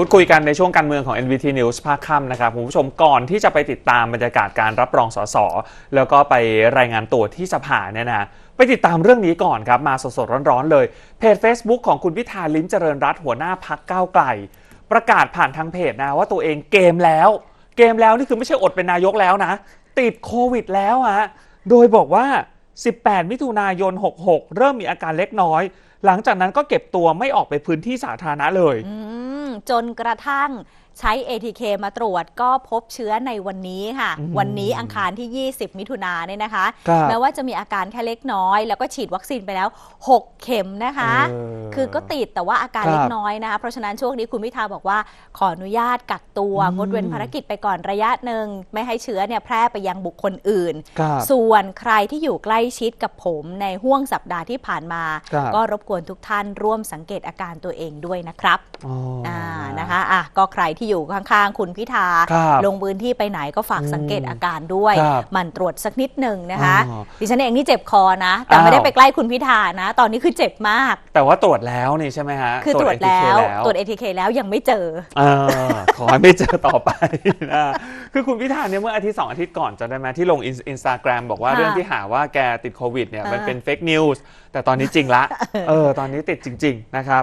พูดคุยกันในช่วงการเมืองของ NVT News ภาคค่ำนะครับคุณผู้ชมก่อนที่จะไปติดตามบรรยากาศการรับรองสสแล้วก็ไปรายงานตัวที่สภาเนี่ยนะไปติดตามเรื่องนี้ก่อนครับ มาสดๆ ร้อนๆ เลย เพจ Facebook ของคุณพิธาลิ้มเจริญรัตหัวหน้าพักก้าวไกล ประกาศผ่านทางเพจนะว่าตัวเองเกมแล้ว เกมแล้วนี่คือไม่ใช่อดเป็นนายกแล้วนะ ติดโควิดแล้วฮะโดยบอกว่า 18 มิถุนายน 66 เริ่มมีอาการเล็กน้อย หลังจากนั้นก็เก็บตัวไม่ออกไปพื้นที่สาธารณะเลย จนกระทั่ง ใช้ ATK มาตรวจก็พบเชื้อในวันนี้ค่ะอืมวันนี้อังคารที่ 20 มิถุนายนเนี่ยนะคะครับแม้ว่าจะมีอาการแค่เล็กน้อย แล้วก็ฉีดวัคซีนไปแล้ว 6 เข็มนะคะเออคือก็ติดแต่ว่าอาการครับเล็กน้อยนะคะ เพราะฉะนั้นช่วงนี้คุณพิธาบอกว่าขออนุญาตกักตัวอืมงดเว้นภารกิจไปก่อนระยะหนึ่งไม่ให้เชื้อเนี่ยแพร่ไปยังบุคคลอื่นครับส่วนใครที่อยู่ใกล้ชิดกับผมในห่วงสัปดาห์ที่ผ่านมาครับก็รบกวนทุกท่านร่วมสังเกตอาการตัวเองด้วยนะครับอ๋ออ่อ่านะคะอะก็ใครที่อยู่ข้างๆ คุณพิธาครับลงพื้นที่ไปไหนก็ฝากอืมสังเกตอาการด้วยครับหมันตรวจสักนิดหนึ่งนะคะอ๋อดิฉันเองนี่เจ็บคอนะ แต่ไม่อ้าวได้ไปใกล้คุณพิธานะ ตอนนี้คือเจ็บมาก แต่ว่าตรวจแล้วนี่ใช่ไหมฮะ คือตรวจ ATK แล้วแล้วตรวจ ATK แล้วยังไม่เจอเออขอให้ไม่เจอต่อไปนะคือคุณพิธาเนี่ยเมื่ออาทิตย์สองอาทิตย์ก่อนจำได้ไหมที่ลงอินสตาแกรมบอกว่าค่ะเรื่องที่หาว่าแกติดโควิดเนี่ยมันอ่าเป็นเฟกนิวส์แต่ตอนนี้จริงละเออตอนนี้ติดจริง ๆ นะครับ